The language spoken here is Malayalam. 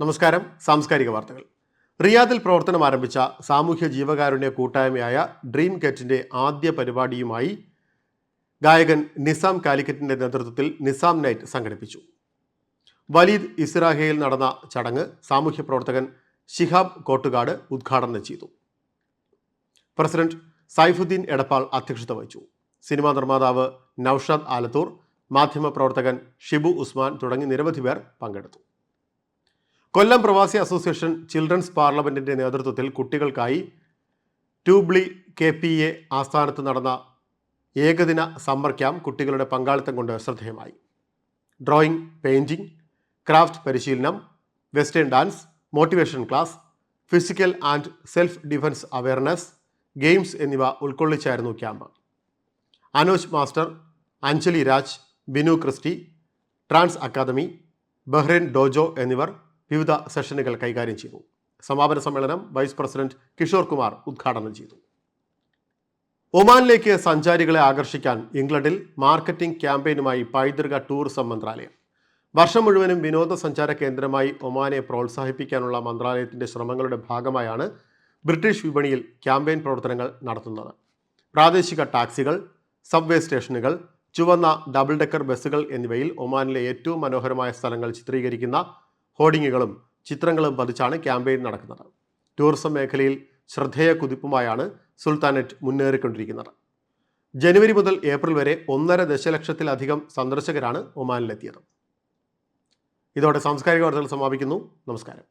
നമസ്കാരം. സാംസ്കാരിക വാർത്തകൾ. റിയാദിൽ പ്രവർത്തനം ആരംഭിച്ച സാമൂഹ്യ ജീവകാരുണ്യ കൂട്ടായ്മയായ ഡ്രീം കെറ്റിന്റെ ആദ്യ പരിപാടിയുമായി ഗായകൻ നിസാം കാലിക്കറ്റിന്റെ നേതൃത്വത്തിൽ നിസാം നൈറ്റ് സംഘടിപ്പിച്ചു. വലീദ് ഇസ്രാഹയിൽ നടന്ന ചടങ്ങ് സാമൂഹ്യ പ്രവർത്തകൻ ഷിഹാബ് കോട്ടുകാട് ഉദ്ഘാടനം ചെയ്തു. പ്രസിഡന്റ് സൈഫുദ്ദീൻ എടപ്പാൾ അധ്യക്ഷത വഹിച്ചു. സിനിമാ നിർമ്മാതാവ് നൌഷാദ് ആലത്തൂർ മാധ്യമപ്രവർത്തകൻ ഷിബു ഉസ്മാൻ തുടങ്ങി നിരവധി പേർ പങ്കെടുത്തു. കൊല്ലം പ്രവാസി അസോസിയേഷൻ ചിൽഡ്രൻസ് പാർലമെന്റിന്റെ നേതൃത്വത്തിൽ കുട്ടികൾക്കായി ട്യൂബ്ലി കെ പി എ ആസ്ഥാനത്ത് നടന്ന ഏകദിന സമ്മർ ക്യാമ്പ് കുട്ടികളുടെ പങ്കാളിത്തം കൊണ്ട് ശ്രദ്ധേയമായി. ഡ്രോയിങ് പെയിന്റിംഗ് ക്രാഫ്റ്റ് പരിശീലനം western dance motivation class physical and self defence awareness games എന്നിവ ഉൾക്കൊള്ളിച്ചായിരുന്നു camp. Anoj master Anjali Raj Binu Christy Trans Academy Bahrain dojo എന്നിവർ വിവിധ സെഷനുകൾ കൈകാര്യം ചെയ്തു. സമാപന സമ്മേളനം വൈസ് പ്രസിഡന്റ് കിഷോർ കുമാർ ഉദ്ഘാടനം ചെയ്തു. ഒമാനിലേക്ക് സഞ്ചാരികളെ ആകർഷിക്കാൻ ഇംഗ്ലണ്ടിൽ മാർക്കറ്റിംഗ് ക്യാമ്പയിനുമായി പൈതൃക ടൂറിസം മന്ത്രാലയം. വർഷം മുഴുവനും വിനോദസഞ്ചാര കേന്ദ്രമായി ഒമാനെ പ്രോത്സാഹിപ്പിക്കാനുള്ള മന്ത്രാലയത്തിന്റെ ശ്രമങ്ങളുടെ ഭാഗമായാണ് ബ്രിട്ടീഷ് വിപണിയിൽ ക്യാമ്പയിൻ പ്രവർത്തനങ്ങൾ നടത്തുന്നത്. പ്രാദേശിക ടാക്സികൾ സബ്വേ സ്റ്റേഷനുകൾ ചുവന്ന ഡബിൾ ഡെക്കർ ബസ്സുകൾ എന്നിവയിൽ ഒമാനിലെ ഏറ്റവും മനോഹരമായ സ്ഥലങ്ങൾ ചിത്രീകരിക്കുന്ന ഹോർഡിങ്ങുകളും ചിത്രങ്ങളും പതിച്ചാണ് ക്യാമ്പയിൻ നടക്കുന്നത്. ടൂറിസം മേഖലയിൽ ശ്രദ്ധേയ കുതിപ്പുമായാണ് സുൽത്താനറ്റ് മുന്നേറിക്കൊണ്ടിരിക്കുന്നത്. ജനുവരി മുതൽ ഏപ്രിൽ വരെ ഒന്നര ദശലക്ഷത്തിലധികം സന്ദർശകരാണ് ഒമാനിലെത്തിയത്. ഇതോടെ സാംസ്കാരിക വാർത്തകൾ സമാപിക്കുന്നു. നമസ്കാരം.